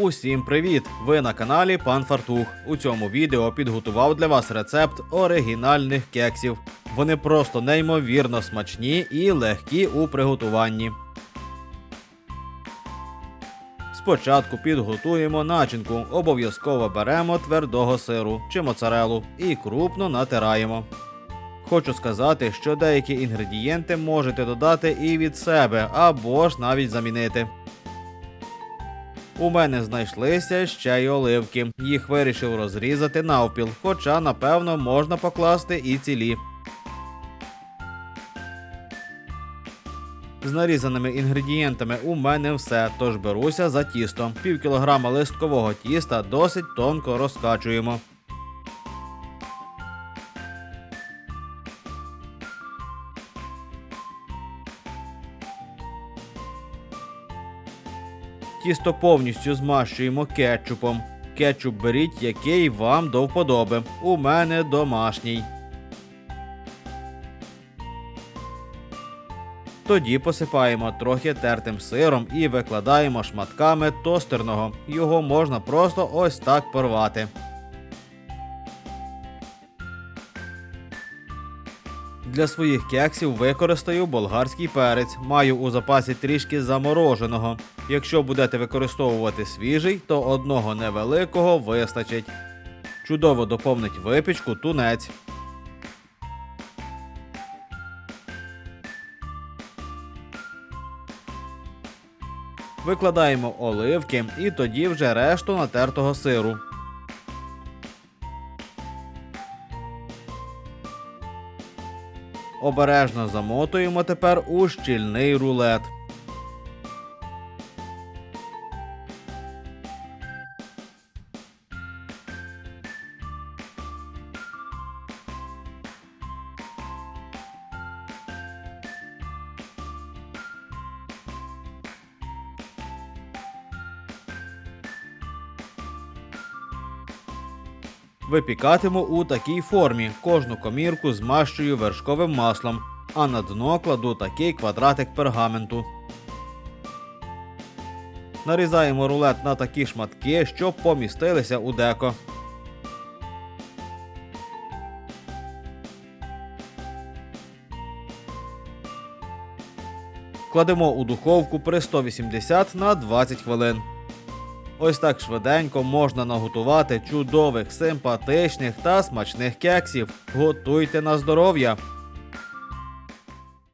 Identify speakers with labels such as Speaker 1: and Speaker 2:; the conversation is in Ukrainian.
Speaker 1: Усім привіт! Ви на каналі Пан Фартух. У цьому відео підготував для вас рецепт оригінальних кексів. Вони просто неймовірно смачні і легкі у приготуванні. Спочатку підготуємо начинку. Обов'язково беремо твердого сиру чи моцарелу і крупно натираємо. Хочу сказати, що деякі інгредієнти можете додати і від себе, або ж навіть замінити. У мене знайшлися ще й оливки. Їх вирішив розрізати навпіл, хоча, напевно, можна покласти і цілі. З нарізаними інгредієнтами у мене все, тож беруся за тісто. Пів кілограма листкового тіста досить тонко розкачуємо. Тісто повністю змащуємо кетчупом. Кетчуп беріть, який вам до вподоби. У мене домашній. Тоді посипаємо трохи тертим сиром і викладаємо шматками тостерного. Його можна просто ось так порвати. Для своїх кексів використаю болгарський перець. Маю у запасі трішки замороженого. Якщо будете використовувати свіжий, то одного невеликого вистачить. Чудово доповнить випічку тунець. Викладаємо оливки і тоді вже решту натертого сиру. Обережно замотуємо тепер у щільний рулет. Випікатиму у такій формі. Кожну комірку змащую вершковим маслом, а на дно кладу такий квадратик пергаменту. Нарізаємо рулет на такі шматки, щоб помістилися у деко. Кладемо у духовку при 180 на 20 хвилин. Ось так швиденько можна наготувати чудових, симпатичних та смачних кексів. Готуйте на здоров'я!